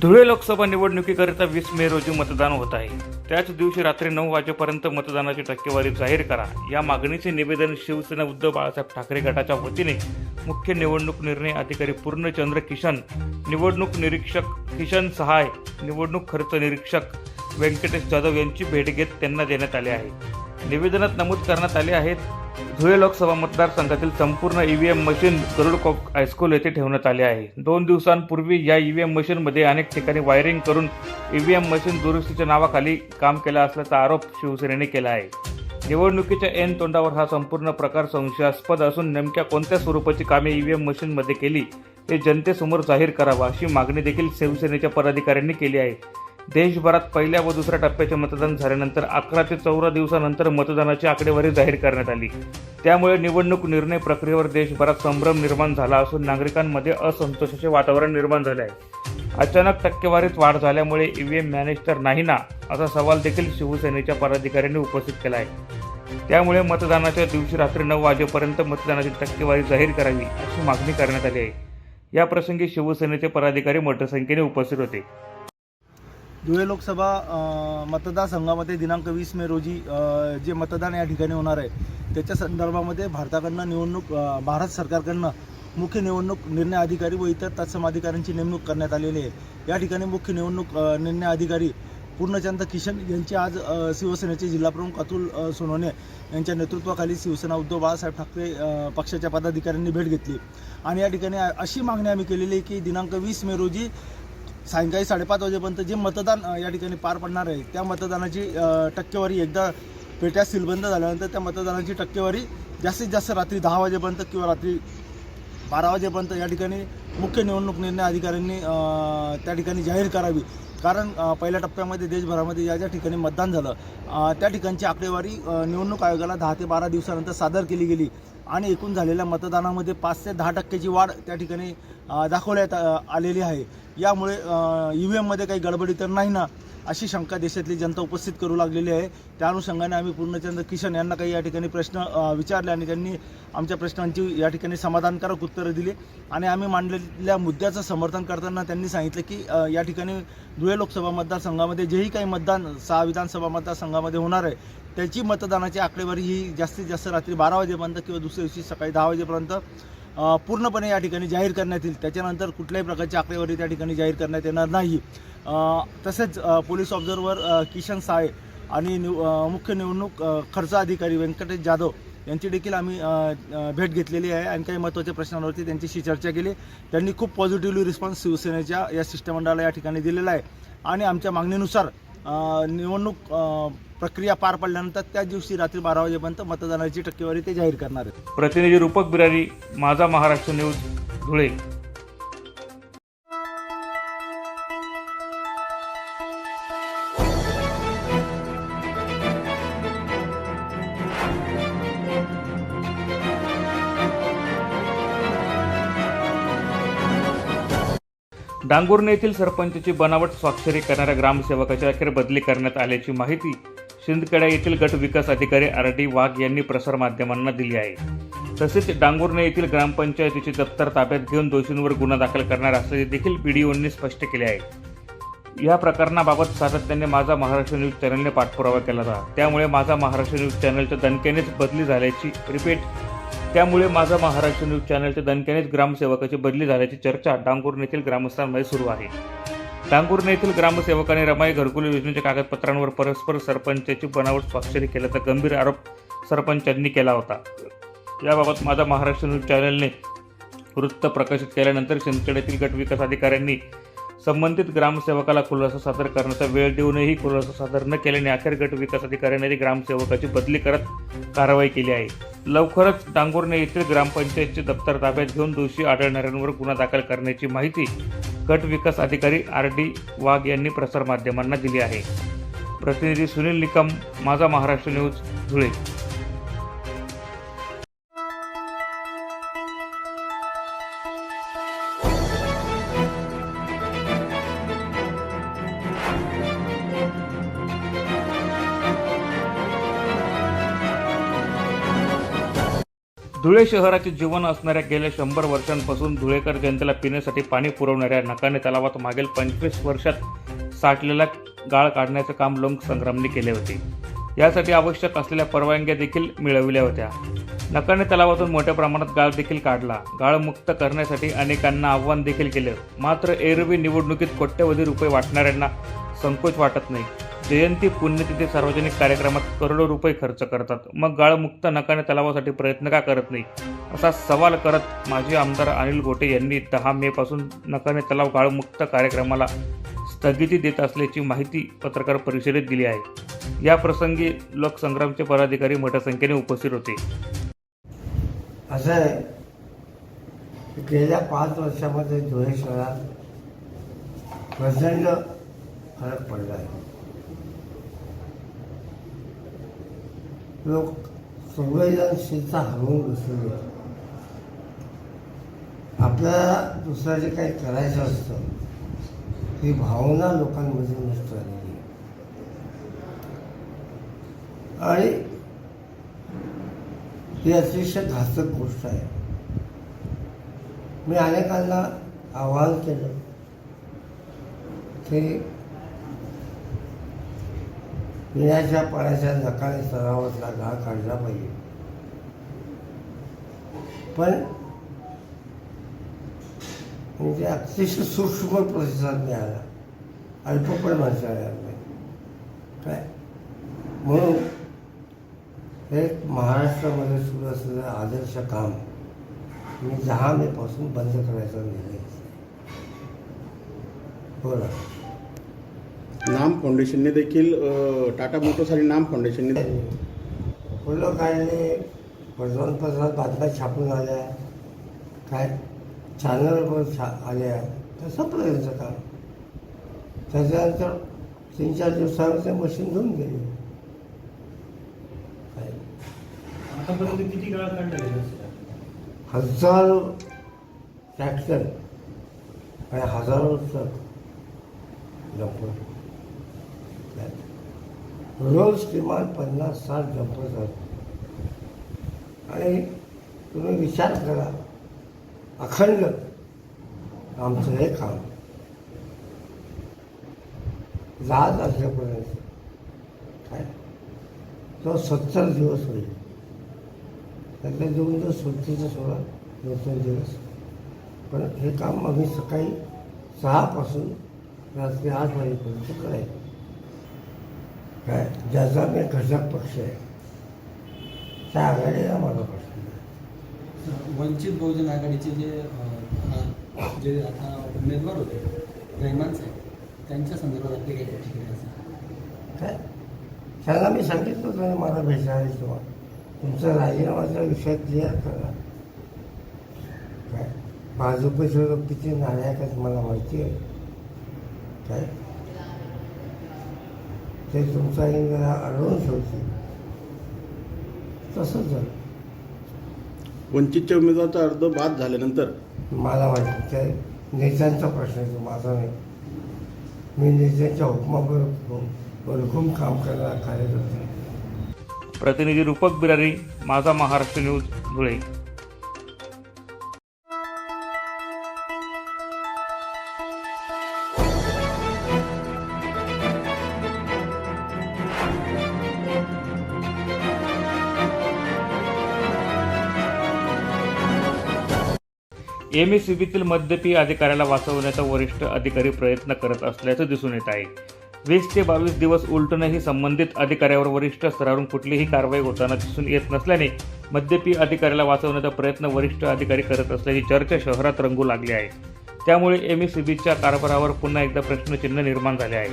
धुळे लोकसभा निवडणुकीकरिता वीस मे रोजी मतदान होत आहे. त्याच दिवशी रात्री नऊ वाजेपर्यंत मतदानाची टक्केवारी जाहीर करा. या मागणीचे निवेदन शिवसेना उद्धव बाळासाहेब ठाकरे गटाच्या वतीने मुख्य निवडणूक निर्णय अधिकारी पूर्णचंद्र किशन निवडणूक निरीक्षक किशन सहाय निवडणूक खर्च निरीक्षक व्यंकटेश जाधव यांची भेट घेत त्यांना देण्यात आले आहे. निवेदनात नमूद करण्यात आले आहेत. धुळे लोकसभा मतदारसंघातील संपूर्ण ईव्हीएम मशीन गरुड कॉक हायस्कूल येथे ठेवण्यात आले आहे. दोन दिवसांपूर्वी या ईव्हीएम मशीनमध्ये अनेक ठिकाणी वायरिंग करून ईव्हीएम मशीन दुरुस्तीच्या नावाखाली काम केला असल्याचा आरोप शिवसेनेने केला आहे. निवडणुकीच्या एन तोंडावर हा संपूर्ण प्रकार संशयास्पद असून नेमक्या कोणत्या स्वरूपाची कामे ईव्हीएम मशीनमध्ये केली हे जनतेसमोर जाहीर करावा अशी मागणी देखील शिवसेनेच्या पदाधिकाऱ्यांनी केली आहे. देशभरात पहिल्या व दुसऱ्या टप्प्याचे मतदान झाल्यानंतर अकरा ते चौदा दिवसानंतर मतदानाची आकडेवारी जाहीर करण्यात आली. त्यामुळे निवडणूक निर्णय प्रक्रियेवर देशभरात संभ्रम निर्माण झाला असून नागरिकांमध्ये असंतोषाचे वातावरण निर्माण झाले आहे. अचानक टक्केवारीत वाढ झाल्यामुळे ईव्हीएम मॅनेज तर नाही ना असा सवाल देखील शिवसेनेच्या पदाधिकाऱ्यांनी उपस्थित केला आहे. त्यामुळे मतदानाच्या दिवशी रात्री नऊ वाजेपर्यंत मतदानाची टक्केवारी जाहीर करावी अशी मागणी करण्यात आली आहे. या प्रसंगी शिवसेनेचे पदाधिकारी मोठ्या संख्येने उपस्थित होते. धुळे लोकसभा मतदारसंघामध्ये दिनांक वीस मे रोजी जे मतदान या ठिकाणी होणार आहे त्याच्या संदर्भामध्ये भारताकडनं निवडणूक भारत सरकारकडनं मुख्य निवडणूक निर्णय अधिकारी व इतर तत्सम अधिकाऱ्यांची नेमणूक करण्यात आलेली आहे. या ठिकाणी मुख्य निवडणूक निर्णय अधिकारी पूर्णचंद किशन यांची आज शिवसेनेचे जिल्हाप्रमुख अतुल सोनवणे यांच्या नेतृत्वाखाली शिवसेना उद्धव बाळासाहेब ठाकरे पक्षाच्या पदाधिकाऱ्यांनी भेट घेतली. आणि या ठिकाणी अशी मागणी आम्ही केलेली आहे की दिनांक वीस मे रोजी सायंकाळी साडेपाच वाजेपर्यंत जे मतदान या ठिकाणी पार पडणार आहे त्या मतदानाची टक्केवारी एकदा पेट्या सीलबंद झाल्यानंतर त्या मतदानाची टक्केवारी जास्तीत जास्त रात्री दहा वाजेपर्यंत किंवा रात्री बारा वाजेपर्यंत या ठिकाणी मुख्य निवडणूक निर्णय अधिकाऱ्यांनी त्या ठिकाणी जाहीर करावी. कारण पहिल्या टप्प्यामध्ये देशभरामध्ये ज्या ज्या ठिकाणी मतदान झालं त्या ठिकाणची आकडेवारी निवडणूक आयोगाला दहा ते बारा दिवसानंतर सादर केली गेली आणि एकूण झालेल्या मतदानामध्ये पाच ते दहा टक्क्याची वाढ त्या ठिकाणी दाखवण्यात आलेली आहे. यामुळे ई व्ही एममध्ये काही गडबडी तर नाही ना अशी शंका देशातली जनता उपस्थित करू लागलेली आहे. त्या अनुषंगाने आम्ही पूर्णचंद्र किशन यांना काही या ठिकाणी प्रश्न विचारले आणि त्यांनी आमच्या प्रश्नांची या ठिकाणी समाधानकारक उत्तरं दिली. आणि आम्ही मांडलेल्या मुद्द्याचं समर्थन करताना त्यांनी सांगितलं की या ठिकाणी धुळे लोकसभा मतदारसंघामध्ये जेही काही मतदान सहा विधानसभा मतदारसंघामध्ये होणार आहे त्याची मतदानाची आकडेवारी ही जास्तीत जास्त रात्री बारा वाजेपर्यंत किंवा दुसऱ्या दिवशी सकाळी दहा वाजेपर्यंत पूर्णपणे या ठिकाणी जाहीर करण्यात येईल. त्याच्यानंतर कुठल्याही प्रकारची आकडेवारी त्या ठिकाणी जाहीर करण्यात येणार नाही. तसेच पोलीस ऑब्झर्वर किशन साळे आणि निव मुख्य निवडणूक खर्च अधिकारी व्यंकटेश जाधव यांची देखील आम्ही भेट घेतलेली आहे आणि काही महत्त्वाच्या प्रश्नांवरती त्यांच्याशी चर्चा केली. त्यांनी खूप पॉझिटिव्हली रिस्पॉन्स शिवसेनेच्या या शिष्टमंडळाला या ठिकाणी दिलेला आहे. आणि आमच्या मागणीनुसार निवडणूक प्रक्रिया पार पडल्यानंतर त्या दिवशी रात्री बारा वाजेपर्यंत मतदानाची टक्केवारी ते जाहीर करणार आहेत. प्रतिनिधी रूपक बिरारी माझा महाराष्ट्र न्यूज धुळे. डांगुर्णे येथील सरपंचाची बनावट स्वाक्षरी करणाऱ्या ग्रामसेवकाची अखेर बदली करण्यात आल्याची माहिती शिंदखेडा येथील गट विकास अधिकारी आर डी वाघ यांनी प्रसारमाध्यमांना दिली आहे. तसेच डांगुर्णे येथील ग्रामपंचायतीचे दप्तर ताब्यात घेऊन दोषींवर गुन्हा दाखल करणार असल्याचे देखील पीडीओंनी स्पष्ट केले आहे. या प्रकरणाबाबत सातत्याने माझा महाराष्ट्र न्यूज चॅनलने पाठपुरावा केला होता. त्यामुळे माझा महाराष्ट्र न्यूज चॅनलच्या दणक्यानेच बदली झाल्याची रिपीट त्यामुळे माझा महाराष्ट्र न्यूज चॅनलच्या दणक्यानेच ग्रामसेवकाची बदली झाल्याची चर्चा डांगुर्णे येथील ग्रामस्थांमध्ये सुरू आहे. डांगुर्णे येथील ग्रामसेवकाने रमाई घरकुल योजनेच्या कागदपत्रांवर परस्पर सरपंचाची बनावट स्वाक्षरी केल्याचा गंभीर आरोप सरपंचांनी केला होता. याबाबत माझा महाराष्ट्र न्यूज चॅनलने वृत्त प्रकाशित केल्यानंतर शिंदखेड्यातील गट विकास अधिकाऱ्यांनी संबंधित ग्रामसेवकाला खुलासा सादर करण्याचा वेळ देऊनही खुलासा सादर न केल्याने अखेर गट विकास अधिकाऱ्यांनी ग्रामसेवकाची बदली करत कारवाई केली आहे. लवकरच डांगोर्णे येथील ग्रामपंचायतचे दप्तर ताब्यात घेऊन दोषी आढळणाऱ्यांवर गुन्हा दाखल करण्याची माहिती गट विकास अधिकारी आर डी वाघ यांनी प्रसारमाध्यमांना दिली आहे. प्रतिनिधी सुनील निकम माझा महाराष्ट्र न्यूज धुळे. धुळे शहराचे जीवन असणाऱ्या गेल्या शंभर वर्षांपासून धुळेकर जनतेला पिण्यासाठी पाणी पुरवणाऱ्या नकाने तलावात मागील पंचवीस वर्षात साठलेला गाळ काढण्याचं काम लोकसंग्रामने केले होते. यासाठी आवश्यक असलेल्या परवानग्या देखील मिळविल्या होत्या. नकाने तलावातून मोठ्या प्रमाणात गाळ देखील काढला. गाळ मुक्त करण्यासाठी अनेकांना आव्हान देखील केलं. मात्र एरवी निवडणुकीत कोट्यवधी रुपये वाटणाऱ्यांना संकोच वाटत नाही. जयंती पुण्यतिथी सार्वजनिक कार्यक्रमात करोडो रुपये खर्च करतात. मग गाळमुक्त नकाने तलावासाठी प्रयत्न का करत नाही? असा सवाल करत माजी आमदार अनिल गोटे यांनी दहा मे पासून नकाने तलाव गाळमुक्त कार्यक्रमाला स्थगिती देत असल्याची माहिती पत्रकार परिषदेत दिली आहे. या प्रसंगी लोकसंग्रामचे पदाधिकारी मोठ्या संख्येने उपस्थित होते. असं आहे गेल्या पाच वर्षामध्ये धुळे शहरात प्रचंड फरक पडला आहे. लोक संवेदनशीलता हरवून बसलेले आपल्याला दुसरं जे काही करायचं असतं ही भावना लोकांमध्ये नष्ट झालेली आणि ही अतिशय घातक गोष्ट आहे. मी अनेकांना आवाहन केलं की पिण्याच्या पाण्याच्या नकाने सरावातला गाळ काढला पाहिजे. पण म्हणजे अतिशय सूक्ष्म प्रतिसाद मिळाला. अल्प पण माणसं नाही काय? म्हणून हे महाराष्ट्रामध्ये सुरू असलेलं आदर्श काम मी दहा मेपासून बंद करायचा निर्णय बोला. नाम फाउंडेशनने देखील टाटा मोटर्स आणि नाम फाउंडेशनने फुलं काढले वर्तमानपत्रात बातम्या छापून आल्या काय चॅनलवर छा आल्या. तर संपलं त्यांचं काम. त्याच्यानंतर तीन चार दिवसावर ते मशीन घेऊन गेले. काय? आतापर्यंत किती काढला? हजारो ट्रॅक्टर आणि हजारो ट्रक डंपर रोज किमान पन्नास साठ डंपर जातात आणि तुम्ही विचार करा अखंड आमचं हे काम. जात असल्यापर्यंत काय? तो सत्तर दिवस होईल. त्यातले दोन दिवस सुट्टीचं सोळा दोन तीन दिवस. पण हे काम आम्ही सकाळी सहापासून रात्री आठ वाजेपर्यंत करायचं. ज्याचा मी घटक पक्ष आहे त्या आघाडीला माझा पक्ष वंचित बहुजन आघाडीचे जे जे आता उमेदवार होते रहमान साहेब त्यांच्या संदर्भात आपली काही प्रतिक्रिया असेल? काय त्याला मी सांगितलं होतं मला भेटणार किंवा तुमचा राजीनामाचा विषय क्लिअर करा. काय? भाजपचे किती नालायक मला माहिती आहे. काय? ते तुमचा इंदिरा अडवून ठेवतील तसंच झालं. वंचितच्या उमेदवाराचा अर्ज बाद झाल्यानंतर? मला माहिती ते नेत्यांचा प्रश्न आहे तो माझा नाही. मी नेत्यांच्या हुकमाबरोबर बरकून काम करणारा कार्यकर्ता आहे. प्रतिनिधी रूपक बिरारी माझा Maharashtra news Dhule. M S बीतील मद्यपी अधिकाऱ्याला वाचवण्याचा वरिष्ठ अधिकारी प्रयत्न करत असल्याचं दिसून येत आहे. वीस ते बावीस दिवस उलटूनही संबंधित अधिकाऱ्यावर वरिष्ठ स्तरावरून कुठलीही कारवाई होताना दिसून येत नसल्याने मद्यपी अधिकाऱ्याला वाचवण्याचा प्रयत्न वरिष्ठ अधिकारी करत असल्याची चर्चा शहरात रंगू लागली आहे. त्यामुळे एम एस कारभारावर पुन्हा एकदा प्रश्नचिन्ह निर्माण झाले आहे.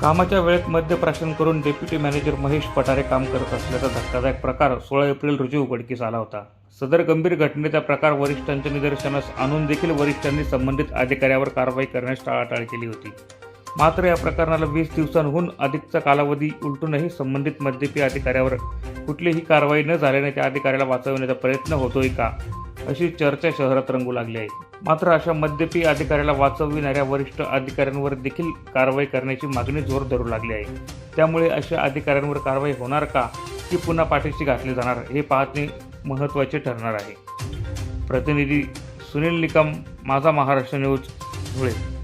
कामाच्या वेळेत मद्यप्राशन करून डेप्युटी मॅनेजर महेश पठारे काम करत असल्याचा धक्कादायक प्रकार सोळा एप्रिल रोजी उघडकीस आला होता. सदर गंभीर घटनेचा प्रकार वरिष्ठांच्या निदर्शनास आणून देखील वरिष्ठांनी संबंधित अधिकाऱ्यावर कारवाई करण्यास टाळाटाळ केली होती. मात्र या प्रकरणाला वीस दिवसांहून अधिकचा कालावधी उलटूनही संबंधित मद्यपी अधिकाऱ्यावर कुठलीही कारवाई न झाल्याने त्या अधिकाऱ्याला वाचवण्याचा प्रयत्न होतोय का? अशी चर्चा शहरात रंगू लागली आहे. मात्र अशा मद्यपी अधिकाऱ्याला वाचविणाऱ्या वरिष्ठ अधिकाऱ्यांवर देखील कारवाई करण्याची मागणी जोर धरू लागली आहे. त्यामुळे अशा अधिकाऱ्यांवर कारवाई होणार का? की पुन्हा पाठीशी घातली जाणार? हे पाहणे महत्त्वाचे ठरणार आहे. प्रतिनिधी सुनील निकम माझा महाराष्ट्र न्यूज धुळे.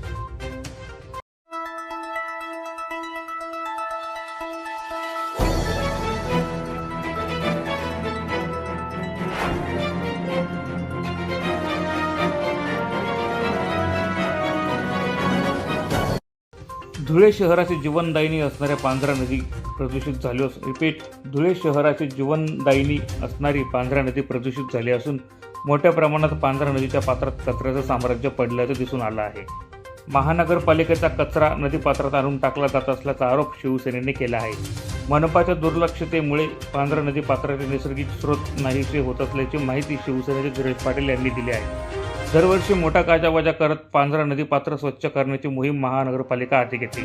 धुळे शहराचे जीवनदायिनी असणाऱ्या पांझरा नदी प्रदूषित झाली असून रिपीट धुळे शहराचे जीवनदायिनी असणारी पांझरा नदी प्रदूषित झाली असून मोठ्या प्रमाणात पांझरा नदीच्या पात्रात कचऱ्याचं साम्राज्य पडल्याचं दिसून आलं आहे. महानगरपालिकेचा कचरा नदीपात्रात आणून टाकला जात असल्याचा आरोप शिवसेनेने केला आहे. मनपाच्या दुर्लक्षतेमुळे पांझरा नदी पात्राचे नैसर्गिक स्रोत नाहीसे होत असल्याची माहिती शिवसेनेचे धीरज पाटील यांनी दिली आहे. दरवर्षी मोठा गाजावाजा करत पांझरा नदी पात्र स्वच्छ करण्याची मोहीम महानगरपालिका हाती घेते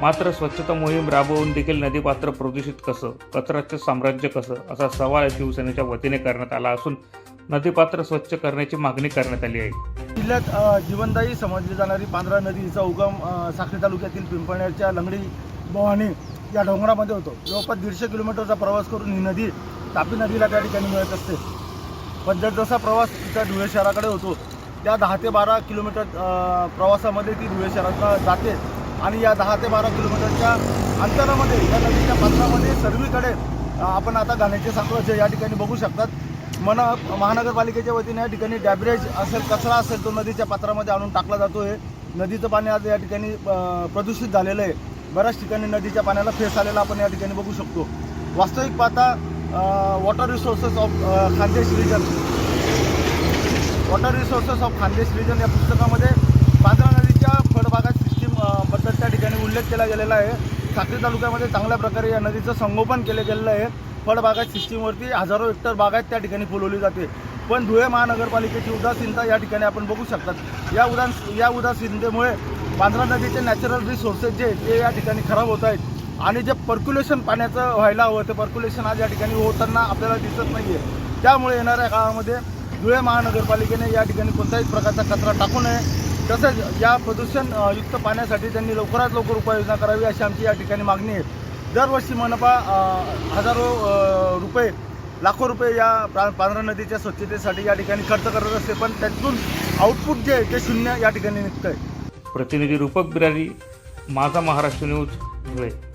मात्र स्वच्छता मोहीम राबवून देखील नदीपात्र प्रदूषित कसं कचराचं साम्राज्य कसं असा सवाल शिवसेनेच्या वतीने करण्यात आला असून नदीपात्र स्वच्छ करण्याची मागणी करण्यात आली आहे. जिल्ह्यात जीवनदायी समजली जाणारी पांढरा नदीचा उगम साखरी तालुक्यातील पिंपळनेरच्या लंगडी बोहाणे या डोंगरामध्ये होतो. जवळपास दीडशे किलोमीटरचा प्रवास करून ही नदी तापी नदीला त्या ठिकाणी मिळत असते. पण जर जसा प्रवास इथं धुळे शहराकडे होतो त्या दहा ते बारा किलोमीटर प्रवासामध्ये ती धुळे शहरात जाते. आणि या दहा ते बारा किलोमीटरच्या अंतरामध्ये या नदीच्या पात्रामध्ये सर्वीकडे आपण आता घाण्याचे साम्राज्य या ठिकाणी बघू शकतात. मन महानगरपालिकेच्या वतीने या ठिकाणी डॅबरेज असेल कचरा असेल तो नदीच्या पात्रामध्ये आणून टाकला जातो आहे नदीचं पाणी आज या ठिकाणी प्रदूषित झालेलं आहे. बऱ्याच ठिकाणी नदीच्या पाण्याला फेस आलेला आपण या ठिकाणी बघू शकतो. वास्तविक पाहता water resources of Khandesh region water resources of Khandesh region या पुस्तकामध्ये पांढरा नदीच्या फळबागात सिस्टीमबद्दल त्या ठिकाणी उल्लेख केला गेलेला आहे. साक्री तालुक्यामध्ये चांगल्या प्रकारे या नदीचं संगोपन केलं गेलेलं आहे. फळबागात सिस्टीमवरती हजारो हेक्टर बागायत त्या ठिकाणी फुलवली जाते. पण धुळे महानगरपालिकेची उदासीनता या ठिकाणी आपण बघू शकतात. या उदास या उदासीनतेमुळे पांढरा नदीचे नॅचरल रिसोर्सेस जे ते या ठिकाणी खराब होत आहेत. आणि जे पर्क्युलेशन पाण्याचं व्हायला हवं ते पर्क्युलेशन आज या ठिकाणी होताना आपल्याला दिसत नाही आहे त्यामुळे येणाऱ्या काळामध्ये धुळे महानगरपालिकेने या ठिकाणी कोणत्याही प्रकारचा कचरा टाकू नये. तसंच या प्रदूषणयुक्त पाण्यासाठी त्यांनी लवकरात लवकर उपाययोजना करावी अशी आमची या ठिकाणी मागणी आहे. दरवर्षी मनपा हजारो रुपये लाखो रुपये या पा- पांढरा नदीच्या स्वच्छतेसाठी या ठिकाणी खर्च करत असते. पण त्यातून आउटपुट जे आहे ते शून्य या ठिकाणी निघतं आहे प्रतिनिधी रूपक बिरारी माझा महाराष्ट्र न्यूज धुळे.